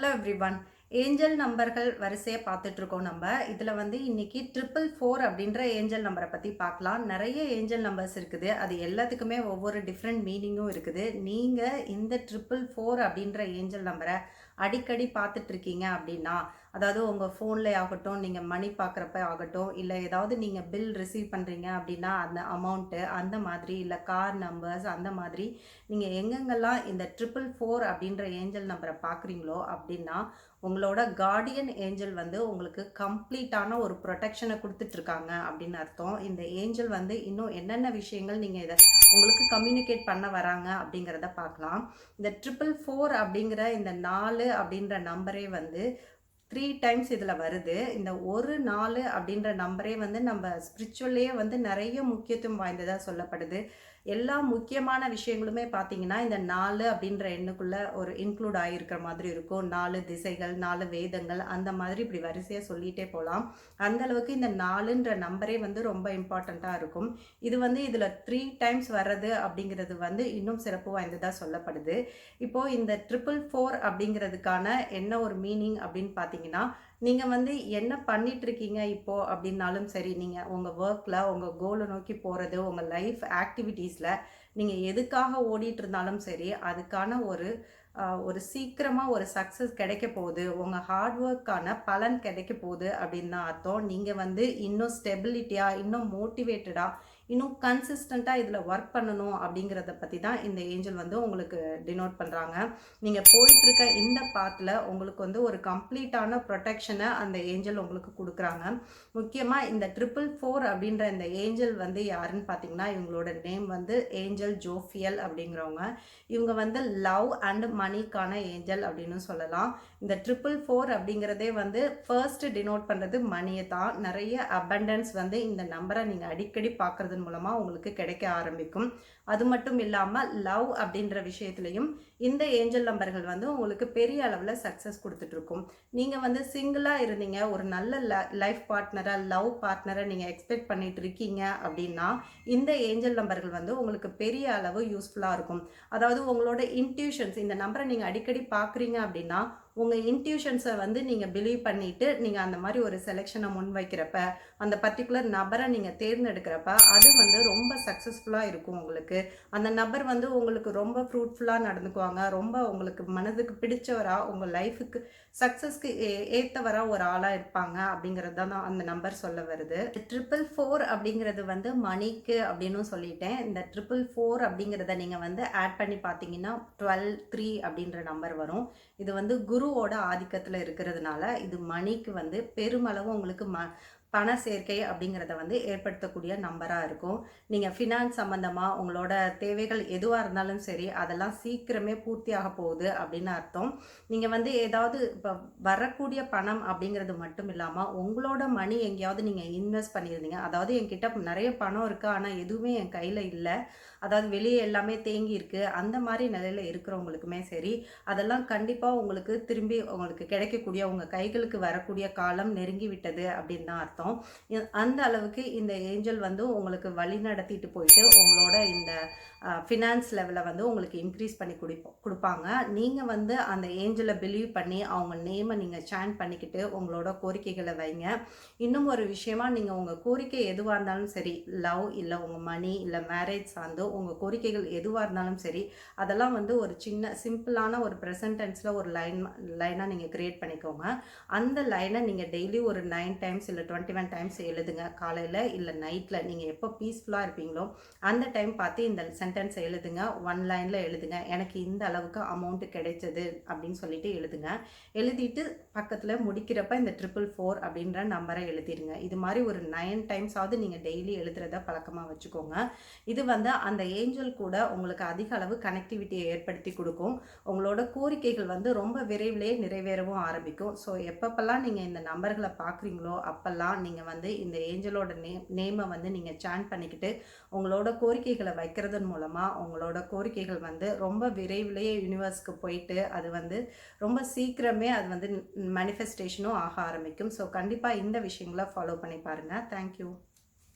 Hello every one angel நம்பர்கள் வரிசையாக பார்த்துட்ருக்கோம் நம்ம. இதில் வந்து இன்னைக்கு ட்ரிபிள் ஃபோர் அப்படின்ற ஏஞ்சல் நம்பரை பற்றி பார்க்கலாம். நிறைய ஏஞ்சல் நம்பர்ஸ் இருக்குது. அது எல்லாத்துக்குமே ஒவ்வொரு டிஃப்ரெண்ட் மீனிங்கும் இருக்குது. நீங்கள் இந்த ட்ரிபிள் ஃபோர் அப்படின்ற ஏஞ்சல் நம்பரை அடிக்கடி பார்த்துட்டு இருக்கீங்க அப்படின்னா அதாவது உங்கள் ஃபோனில் ஆகட்டும் நீங்கள் மணி பார்க்குறப்ப ஆகட்டும் இல்லை ஏதாவது நீங்கள் பில் ரிசீவ் பண்ணுறீங்க அப்படின்னா அந்த அமௌண்ட்டு அந்த மாதிரி இல்லை கார் நம்பர்ஸ் அந்த மாதிரி நீங்கள் எங்கெங்கெல்லாம் இந்த ட்ரிபிள் ஃபோர் அப்படின்ற ஏஞ்சல் நம்பரை பார்க்குறீங்களோ அப்படின்னா உங்களோட கார்டியன் ஏஞ்சல் வந்து உங்களுக்கு கம்ப்ளீட்டான ஒரு ப்ரொடெக்ஷனை கொடுத்துட்ருக்காங்க அப்படின்னு அர்த்தம். இந்த ஏஞ்சல் வந்து இன்னும் என்னென்ன விஷயங்கள் நீங்கள் இதை உங்களுக்கு கம்யூனிகேட் பண்ண வராங்க அப்படிங்கிறத பார்க்கலாம். இந்த ட்ரிபிள் ஃபோர் அப்படிங்கிற இந்த நாலு அப்படின்ற நம்பரே வந்து த்ரீ டைம்ஸ் இதில் வருது. இந்த ஒரு நாலு அப்படின்ற நம்பரே வந்து நம்ம ஸ்பிரிச்சுவல்லையே வந்து நிறைய முக்கியத்துவம் வாய்ந்ததாக சொல்லப்படுது. எல்லா முக்கியமான விஷயங்களுமே பார்த்தீங்கன்னா இந்த நாலு அப்படின்ற எண்ணுக்குள்ளே ஒரு இன்க்ளூட் ஆகிருக்கிற மாதிரி இருக்கும். நாலு திசைகள் நாலு வேதங்கள் அந்த மாதிரி இப்படி வரிசையாக சொல்லிகிட்டே போகலாம் அந்த அளவுக்கு இந்த நாலுன்ற நம்பரே வந்து ரொம்ப இம்பார்ட்டண்ட்டாக இருக்கும். இது வந்து இதில் த்ரீ டைம்ஸ் வர்றது அப்படிங்கிறது வந்து இன்னும் சிறப்பு வாய்ந்ததாக சொல்லப்படுது. இப்போது இந்த ட்ரிபிள் ஃபோர் அப்படிங்கிறதுக்கான என்ன ஒரு மீனிங் அப்படின்னு பார்த்தீங்கன்னா நீங்கள் வந்து என்ன பண்ணிட்டு இருக்கீங்க இப்போது அப்படின்னாலும் சரி நீங்கள் உங்கள் ஒர்க்கில் உங்கள் கோலை நோக்கி போகிறது உங்கள் லைஃப் ஆக்டிவிட்டீஸில் நீங்கள் எதுக்காக ஓடிட்டு இருந்தாலும் சரி அதுக்கான ஒரு ஒரு சீக்கிரமாக ஒரு சக்ஸஸ் கிடைக்க போகுது. உங்கள் ஹார்ட் ஒர்க்கான பலன் கிடைக்க போகுது அப்படின்னு தான் அர்த்தம். நீங்கள் வந்து இன்னும் ஸ்டெபிலிட்டியாக இன்னும் மோட்டிவேட்டடாக இன்னும் கன்சிஸ்டண்ட்டாக இதில் ஒர்க் பண்ணணும் அப்படிங்கிறத பற்றி தான் இந்த ஏஞ்சல் வந்து உங்களுக்கு டினோட் பண்ணுறாங்க நீங்கள் போயிட்டுருக்க இந்த பாத்தில் உங்களுக்கு வந்து ஒரு கம்ப்ளீட்டான ப்ரொடெக்ஷனை அந்த ஏஞ்சல் உங்களுக்கு கொடுக்குறாங்க. முக்கியமாக இந்த ட்ரிபிள் ஃபோர் அப்படின்ற இந்த ஏஞ்சல் வந்து யாருன்னு பார்த்தீங்கன்னா இவங்களோட நேம் வந்து ஏஞ்சல் ஜோஃபியல் அப்படிங்கிறவங்க. இவங்க வந்து லவ் அண்ட் மணிக்கான ஏஞ்சல் அப்படின்னு சொல்லலாம். இந்த ட்ரிபிள் ஃபோர் அப்படிங்கிறதே வந்து ஃபர்ஸ்ட் டினோட் பண்ணுறது மணியை தான் நிறைய அபண்டன்ஸ் வந்து இந்த நம்பரை நீங்கள் அடிக்கடி பார்க்குறது பண்ணுறது மூலமாக உங்களுக்கு கிடைக்க ஆரம்பிக்கும். அது மட்டும் இல்லாமல் லவ் அப்படின்ற விஷயத்துலையும் இந்த ஏஞ்சல் நம்பர்கள் வந்து உங்களுக்கு பெரிய அளவில் சக்ஸஸ் கொடுத்துட்ருக்கும். நீங்கள் வந்து சிங்கிளாக இருந்தீங்க ஒரு நல்ல ல லைஃப் பார்ட்னராக லவ் பார்ட்னரை நீங்கள் எக்ஸ்பெக்ட் பண்ணிட்டு இருக்கீங்க அப்படின்னா இந்த ஏஞ்சல் நம்பர்கள் வந்து உங்களுக்கு பெரிய அளவு யூஸ்ஃபுல்லாக இருக்கும். அதாவது உங்களோட இன்ட்யூஷன்ஸ் இந்த நம்பரை நீங்கள் அடிக்கடி பார்க்குறீங்க அப்படின்னா உங்கள் இன்ட்யூஷன்ஸை வந்து நீங்கள் பிலீவ் பண்ணிவிட்டு நீங்கள் அந்த மாதிரி ஒரு செலெக்ஷனை முன் வைக்கிறப்ப அந்த பர்டிகுலர் நபரை நீங்கள் தேர்ந்தெடுக்கிறப்ப அது வந்து ரொம்ப சக்ஸஸ்ஃபுல்லாக இருக்கும் உங்களுக்கு. அந்த நபர் வந்து உங்களுக்கு ரொம்ப ஃப்ரூட்ஃபுல்லாக நடந்துக்குவாங்க. ரொம்ப உங்களுக்கு மனதுக்கு பிடிச்சவராக உங்கள் லைஃபுக்கு சக்ஸஸ்க்கு ஏற்றவராக ஒரு ஆளாக இருப்பாங்க அப்படிங்கிறது தான் அந்த நம்பர் சொல்ல வருது. ட்ரிபிள் ஃபோர் அப்படிங்கிறது வந்து மணிக்கு அப்படின்னு சொல்லிட்டேன். இந்த ட்ரிபிள் ஃபோர் அப்படிங்கிறத நீங்கள் வந்து ஆட் பண்ணி பார்த்தீங்கன்னா டுவெல் த்ரீ அப்படின்ற நம்பர் வரும். இது வந்து குருவோட ஆதிக்கத்தில் இருக்கிறதுனால இது மணிக்கு வந்து பெருமளவு உங்களுக்கு ம பண சேர்க்கை அப்படிங்கிறத வந்து ஏற்படுத்தக்கூடிய நம்பராக இருக்கும். நீங்கள் ஃபினான்ஸ் சம்மந்தமாக உங்களோட தேவைகள் எதுவாக இருந்தாலும் சரி அதெல்லாம் சீக்கிரமே பூர்த்தியாக போகுது அப்படின்னு அர்த்தம். நீங்கள் வந்து ஏதாவது இப்போ வரக்கூடிய பணம் அப்படிங்கிறது மட்டும் இல்லாமல் உங்களோட மணி எங்கேயாவது நீங்கள் இன்வெஸ்ட் பண்ணியிருந்தீங்க. அதாவது என்கிட்ட நிறைய பணம் இருக்குது ஆனால் எதுவுமே என் கையில் இல்லை. அதாவது வெளியே எல்லாமே தேங்கி இருக்குது அந்த மாதிரி நிலையில் இருக்கிறவங்களுக்குமே சரி அதெல்லாம் கண்டிப்பாக உங்களுக்கு திரும்பி உங்களுக்கு கிடைக்கக்கூடிய உங்கள் கைகளுக்கு வரக்கூடிய காலம் நெருங்கி விட்டது அப்படின்னு தான் அர்த்தம். அந்த அளவுக்கு இந்த ஏஞ்சல் வந்து உங்களுக்கு வழி நடத்திட்டு போயிட்டு உங்களோட இந்த ஃபினான்ஸ் லெவலை வந்து உங்களுக்கு இன்க்ரீஸ் பண்ணி குடிப்போம் கொடுப்பாங்க. நீங்கள் வந்து அந்த ஏஞ்சலை பிலீவ் பண்ணி அவங்க நேமை நீங்கள் சேன் பண்ணிக்கிட்டு உங்களோட கோரிக்கைகளை வைங்க. இன்னும் ஒரு விஷயமா நீங்கள் உங்கள் கோரிக்கை எதுவாக இருந்தாலும் சரி லவ் இல்லை உங்கள் மணி இல்லை மேரேஜ் சார்ந்து உங்கள் கோரிக்கைகள் எதுவாக இருந்தாலும் சரி அதெல்லாம் வந்து ஒரு சின்ன சிம்பிளான ஒரு ப்ரெசன்டென்ஸில் ஒரு லைன் லைனாக நீங்கள் க்ரியேட் பண்ணிக்கோங்க. அந்த லைனை நீங்கள் டெய்லி ஒரு நைன் டைம்ஸ் இல்லை டுவெண்ட்டி ஒன் டைம்ஸ் எழுதுங்க. காலையில் இல்லை நைட்டில் நீங்கள் எப்போ பீஸ்ஃபுல்லாக இருப்பீங்களோ அந்த டைம் பார்த்து இந்த சென்டென்ஸ் எழுதுங்க. ஒன் லைனில் எழுதுங்க. எனக்கு இந்த அளவுக்கு அமௌண்ட்டு கிடைச்சது அப்படின்னு சொல்லிட்டு எழுதுங்க. எழுதிட்டு பக்கத்தில் முடிக்கிறப்ப இந்த ட்ரிபிள் ஃபோர் அப்படின்ற நம்பரை எழுதிடுங்க இது மாதிரி ஒரு நைன் டைம்ஸாவது நீங்கள் டெய்லி எழுதுறத பழக்கமாக வச்சுக்கோங்க. இது வந்து அந்த ஏஞ்சல் கூட உங்களுக்கு அதிக அளவு கனெக்டிவிட்டியை ஏற்படுத்தி கொடுக்கும். உங்களோட கோரிக்கைகள் வந்து ரொம்ப விரைவிலே நிறைவேறவும் ஆரம்பிக்கும். ஸோ எப்பப்பெல்லாம் நீங்கள் இந்த நம்பர்களை பார்க்குறீங்களோ அப்போல்லாம் நீங்கள் வந்து இந்த ஏஞ்சலோட நேம் நேமை வந்து நீங்கள் சேன் பண்ணிக்கிட்டு உங்களோட கோரிக்கைகளை வைக்கிறதன் மூலமாக உங்களோட கோரிக்கைகள் வந்து ரொம்ப விரைவிலேயே யூனிவர்ஸ்க்கு போயிட்டு அது வந்து ரொம்ப சீக்கிரமே அது வந்து மேனிஃபெஸ்டேஷனும் ஆக ஆரம்பிக்கும். ஸோ கண்டிப்பாக இந்த விஷயங்களை ஃபாலோ பண்ணி பாருங்கள் தேங்க்யூ